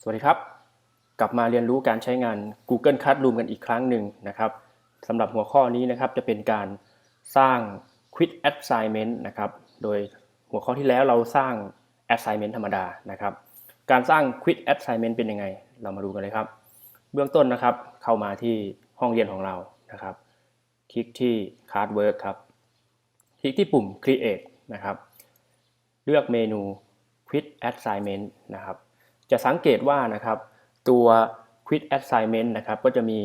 สวัสดีครับ กลับมาเรียนรู้การใช้งาน Google Classroom กันอีกครั้งหนึ่งนะครับสำหรับหัวข้อนี้นะครับจะเป็นการสร้าง Quick Assignment นะครับโดยหัวข้อที่แล้วเราสร้าง Assignment ธรรมดานะครับ การสร้าง Quick Assignment เป็นยังไง เรามาดูกันเลยครับ เบื้องต้นนะครับเข้ามาที่ห้องเรียนของเรานะครับ คลิกที่ Card Work ครับ คลิกที่ปุ่ม Create นะครับ เลือกเมนู Quick Assignment นะครับ จะสังเกตว่านะครับตัว Quick Assignment นะครับก็จะมี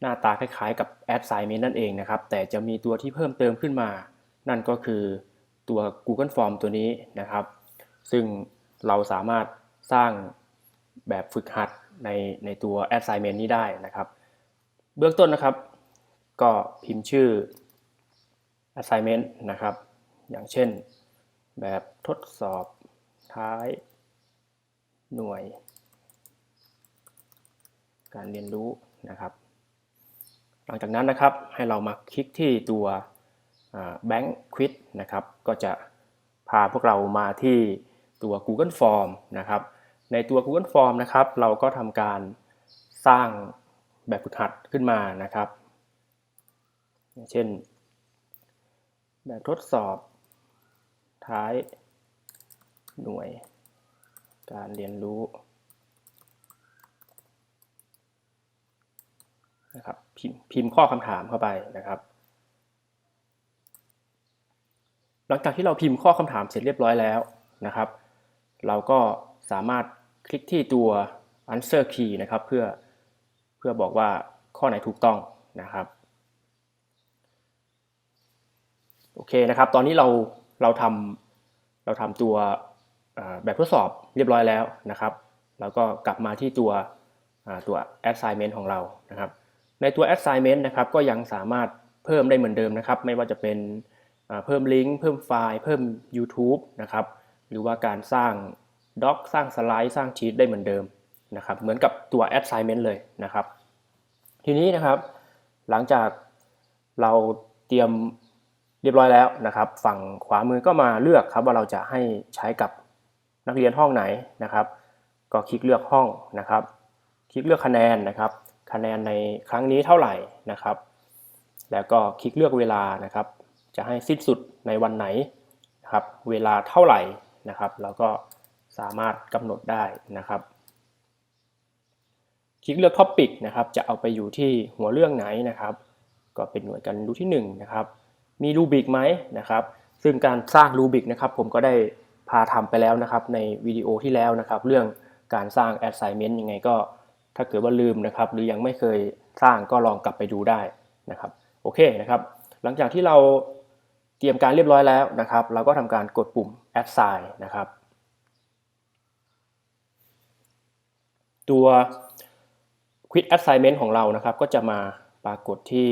หน้าตาคล้ายๆกับ Assignment นั่นเองนะครับ แต่จะมีตัวที่เพิ่มเติมขึ้นมา นั่นก็คือตัว Google Form ตัวนี้นะครับ ซึ่งเราสามารถสร้างแบบฝึกหัดในในตัว Assignment นี้ได้นะครับ เบื้องต้นนะครับ ก็พิมพ์ชื่อ assignment นะครับ อย่างเช่นแบบทดสอบท้าย หน่วย การเรียนรู้นะครับ หลังจากนั้นนะครับให้เรามาคลิกที่ตัว Bank Quiz นะครับ ก็จะพาพวกเรามาที่ตัว Google Form นะครับ ในตัว Google Form นะครับ เราก็ทำการสร้างแบบฝึกหัดขึ้นมานะครับ เช่น แบบทดสอบท้ายหน่วย การเรียนรู้นะครับพิมพ์พิมพ์ข้อคำถามเข้าไปนะครับ หลังจากที่เราพิมพ์ข้อคำถามเสร็จเรียบร้อยแล้วนะครับ เราก็สามารถคลิกที่ตัว answer key นะครับเพื่อเพื่อบอกว่าข้อไหนถูกต้องนะครับโอเคนะครับ ตอนนี้เราเราทำเราทำตัว แบบทดสอบเรียบร้อยแล้วนะครับแล้วก็กลับมาที่ตัวตัว assignment ของเรานะครับ ในตัว assignment นะครับก็ยังสามารถเพิ่มได้เหมือนเดิมนะครับ ไม่ว่าจะเป็นเพิ่มลิงก์เพิ่มไฟล์ เพิ่ม YouTube นะครับหรือว่าการสร้างด็อกสร้างสไลด์สร้างชีตได้เหมือนเดิมนะครับ เหมือนกับตัว assignment เลยนะครับ ทีนี้นะครับ หลังจากเราเตรียมเรียบร้อยแล้วนะครับ ฝั่งขวามือก็มาเลือกครับว่าเราจะให้ใช้กับ นักเรียนห้องไหนนะครับ ก็คลิกเลือกห้องนะครับ คลิกเลือกคะแนนนะครับ คะแนนในครั้งนี้เท่าไหร่นะครับ แล้วก็คลิกเลือกเวลานะครับ จะให้สิ้นสุดในวันไหนนะครับ เวลาเท่าไหร่นะครับแล้วก็สามารถกำหนดได้นะครับ คลิกเลือกท็อปิกนะครับ จะเอาไปอยู่ที่หัวเรื่องไหนนะครับ ก็เป็นหน่วยการรู้ที่1นะครับ มีรูบิกไหมนะครับ ซึ่งการสร้างรูบิกนะครับ ผมก็ได้ พาทำไปแล้วนะครับ ในวิดีโอที่แล้วนะครับ เรื่องการสร้าง assignment ยังไงก็ ถ้าเกิดว่าลืมนะครับ หรือยังไม่เคยสร้างก็ลองกลับไปดูได้นะครับโอเคนะครับ หลังจากที่เราเตรียมการเรียบร้อยแล้วนะครับ เราก็ทำการกดปุ่ม assign นะครับ ตัว Quick Assignment ของเรานะครับ ก็จะมาปรากฏที่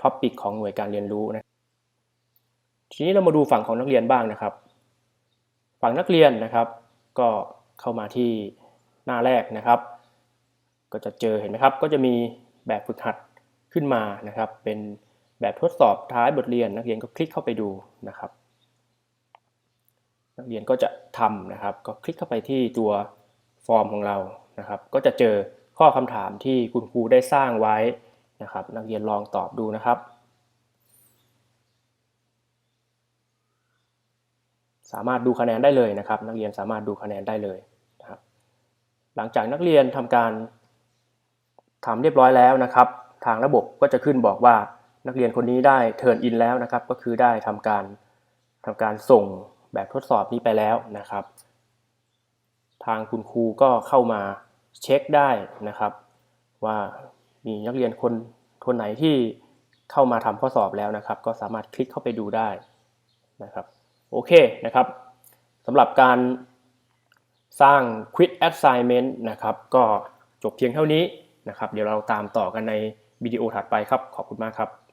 ท็อปิกของหน่วยการเรียนรู้นะทีนี้เรามาดูฝั่งของนักเรียนบ้างนะครับ ฝั่งนักเรียนนะครับ ก็เข้ามาที่หน้าแรกนะครับ ก็จะเจอเห็นไหมครับ ก็จะมีแบบฝึกหัดขึ้นมานะครับ เป็นแบบทดสอบท้ายบทเรียน นักเรียนก็คลิกเข้าไปดูนะครับ นักเรียนก็จะทำนะครับ ก็คลิกเข้าไปที่ตัวฟอร์มของเรานะครับ ก็จะเจอข้อคำถามที่คุณครูได้สร้างไว้นะครับ นักเรียนลองตอบดูนะครับ สามารถดูคะแนนได้เลยนะครับ นักเรียนสามารถดูคะแนนได้เลยนะครับ หลังจากนักเรียนทำการทำเรียบร้อยแล้วนะครับ ทางระบบก็จะขึ้นบอกว่านักเรียนคนนี้ได้เทิร์นอินแล้วนะครับ ก็คือได้ทำการทำการส่งแบบทดสอบนี้ไปแล้วนะครับ ทางคุณครูก็เข้ามาเช็คได้นะครับ ว่ามีนักเรียนคนคนไหนที่เข้ามาทำข้อสอบแล้วนะครับ ก็สามารถคลิกเข้าไปดูได้นะครับ โอเคนะครับสำหรับการสร้าง Quick Assignment นะครับก็จบเพียงเท่านี้นะครับ เดี๋ยวเราตามต่อกันในวิดีโอถัดไปครับ ขอบคุณมากครับ